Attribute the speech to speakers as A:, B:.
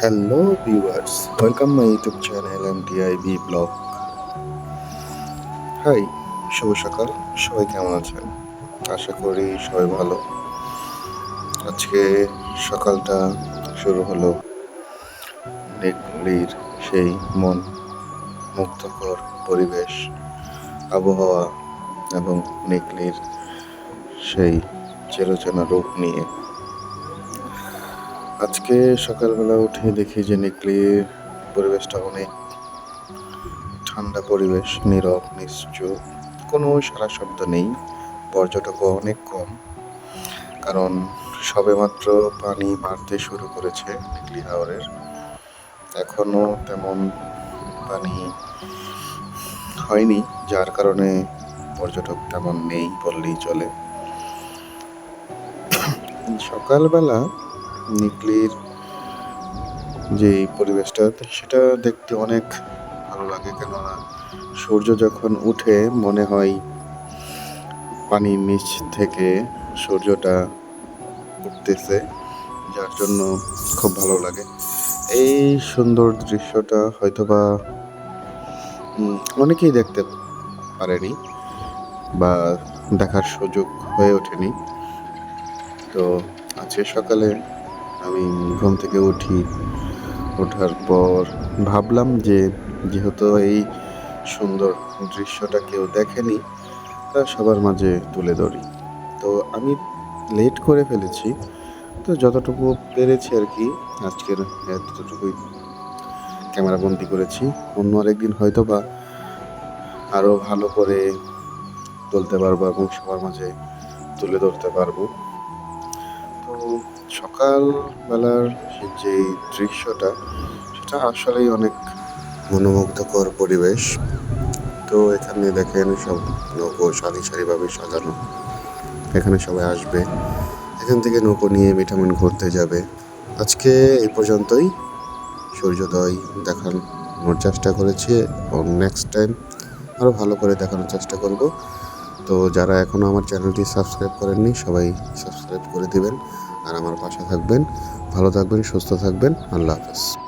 A: Hello viewers welcome my YouTube channel M T I B blog hi শুভ সকাল। সবাই কেমন আছেন? আশা করি সবাই ভালো। আজকে সকালটা শুরু হলো নেকলির সেই মন মুগ্ধকর পরিবেশ, আবহাওয়া এবং নেকলির সেই চেরোচেনা রূপ নিয়ে। আজকে সকালবেলা উঠে দেখি যে নিকলির পরিবেশটা অনেক ঠান্ডা পরিবেশ, নীরব, নিশ্চুপ, কোনো সারা শব্দ নেই, পর্যটকও অনেক কম। কারণ সবেমাত্র পানি বাড়তে শুরু করেছে নিকলি হাওরের। এখনও তেমন পানি হয়নি, যার কারণে পর্যটক তেমন নেই বললেই চলে। সকালবেলা নিকলির যে পরিবেশটা সেটা দেখতে অনেক ভালো লাগে। কেননা সূর্য যখন উঠে, মনে হয় পানির নিচ থেকে সূর্যটা উঠতেছে, যার জন্য খুব ভালো লাগে। এই সুন্দর দৃশ্যটা হয়তোবা অনেকেই দেখতে পারেনি বা দেখার সুযোগ হয়ে ওঠেনি। তো আজকে সকালে আমি ঘুম থেকে উঠি। ওঠার পর ভাবলাম যে যেহেতু এই সুন্দর দৃশ্যটা কেউ দেখেনি, তা সবার মাঝে তুলে ধরি। তো আমি লেট করে ফেলেছি, তো যতটুকু পেরেছি আর কি, আজকের এতটুকুই ক্যামেরা বন্দি করেছি। অন্য আরেকদিন হয়তো বা আরও ভালো করে তুলতে পারব এবং সবার মাঝে তুলে ধরতে পারব। সকালবেলার যে দৃশ্যটা, সেটা আসলেই অনেক মনোমুগ্ধকর পরিবেশ। তো এখানে দেখেন সব নৌকো সারি সারিভাবে সাজানো। এখানে সবাই আসবে। এখান থেকে নৌকো নিয়ে ভিটামিন ঘুরতে যাবে। আজকে এই পর্যন্তই। সূর্যোদয় দেখানোর চেষ্টা করেছি এবং নেক্সট টাইম আরও ভালো করে দেখানোর চেষ্টা করব। তো যারা এখনও আমার চ্যানেলটি সাবস্ক্রাইব করেননি, সবাই সাবস্ক্রাইব করে দিবেন। আর আমার পাশে থাকবেন। ভালো থাকবেন সুস্থ থাকবেন। আল্লাহ হাফেজ।